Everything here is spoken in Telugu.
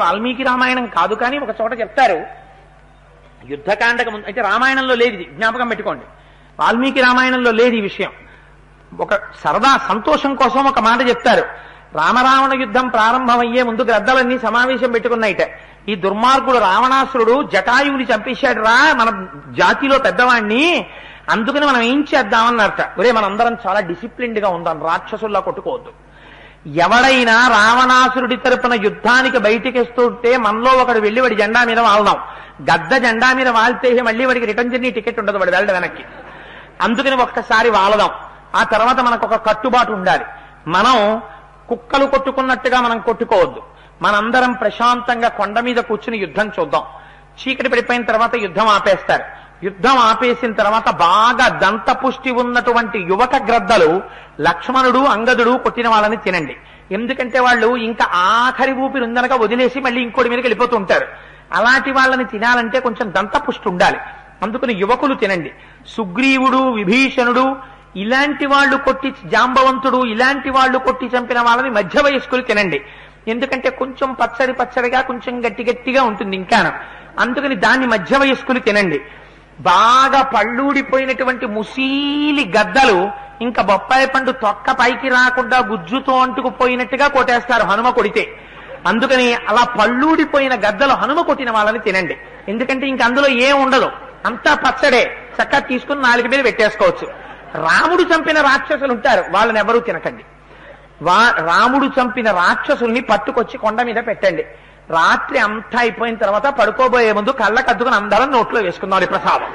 వాల్మీకి రామాయణం కాదు కానీ ఒక చోట చెప్తారు. యుద్ధకాండకు ముందు అయితే రామాయణంలో లేదు ఇది. జ్ఞాపకం పెట్టుకోండి. వాల్మీకి రామాయణంలో లేదు ఈ విషయం. ఒక సరదా సంతోషం కోసం ఒక మాట చెప్తారు. రామరావణ యుద్ధం ప్రారంభమయ్యే ముందు గ్రద్దలన్నీ సమావేశం పెట్టుకున్నాయిట. ఈ దుర్మార్గుడు రావణాసురుడు జటాయువుని చంపేశాడు రా మన జాతిలో పెద్దవాణ్ణి. అందుకని మనం ఏం చేద్దామన్నారట. ఒరే మనందరం చాలా డిసిప్లిన్డ్గా ఉందాం. రాక్షసుల్లా కొట్టుకోవద్దు. ఎవడైనా రావణాసురుడి తరపున యుద్ధానికి బయటికిస్తుంటే మనలో ఒకడు వెళ్ళి వాడి జెండా మీద వాళ్దాం. గద్ద జెండా మీద వాళ్తే మళ్ళీ వాడికి రిటర్న్ జర్నీ టికెట్ ఉండదు వాడు వెళ్ళడం వెనక్కి. అందుకని ఒక్కసారి వాళ్దాం. ఆ తర్వాత మనకు ఒక కట్టుబాటు ఉండాలి. మనం కుక్కలు కొట్టుకున్నట్టుగా మనం కొట్టుకోవద్దు. మనందరం ప్రశాంతంగా కొండ మీద కూర్చుని యుద్ధం చూద్దాం. చీకటి పడిపోయిన తర్వాత యుద్ధం ఆపేస్తారు. యుద్ధం ఆపేసిన తర్వాత బాగా దంతపుష్టి ఉన్నటువంటి యువక గ్రద్దలు లక్ష్మణుడు అంగదుడు కొట్టిన వాళ్ళని తినండి. ఎందుకంటే వాళ్ళు ఇంకా ఆఖరి ఊపిరి ఉందనక వదిలేసి మళ్ళీ ఇంకోటి మీదకి వెళ్ళిపోతూ ఉంటారు. అలాంటి వాళ్ళని తినాలంటే కొంచెం దంతపుష్టి ఉండాలి. అందుకని యువకులు తినండి. సుగ్రీవుడు విభీషణుడు ఇలాంటి వాళ్ళు కొట్టి జాంబవంతుడు ఇలాంటి వాళ్ళు కొట్టి చంపిన వాళ్ళని మధ్య వయస్కులు తినండి. ఎందుకంటే కొంచెం పచ్చడి పచ్చడిగా కొంచెం గట్టి గట్టిగా ఉంటుంది ఇంకాను. అందుకని దాన్ని మధ్య వయస్కులు తినండి. బాగా పళ్ళూడిపోయినటువంటి ముసీలి గద్దలు ఇంకా బొప్పాయి పండు తొక్క పైకి రాకుండా గుజ్జుతో అంటుకుపోయినట్టుగా కొట్టేస్తారు హనుమ కొడితే. అందుకని అలా పళ్ళూడిపోయిన గద్దలు హనుమ కొట్టిన వాళ్ళని తినండి. ఎందుకంటే ఇంక అందులో ఏం ఉండదు. అంతా పచ్చడే. చక్కగా తీసుకుని నాలుగు మీద పెట్టేసుకోవచ్చు. రాముడు చంపిన రాక్షసులు ఉంటారు. వాళ్ళని ఎవరూ తినకండి. వా రాముడు చంపిన రాక్షసుల్ని పట్టుకొచ్చి కొండ మీద పెట్టండి. రాత్రి అంతా అయిపోయిన తర్వాత పడుకోబోయే ముందు కళ్ళకద్దుకుని అందరం నోట్లో వేసుకుందాం ఈ ప్రసాదం.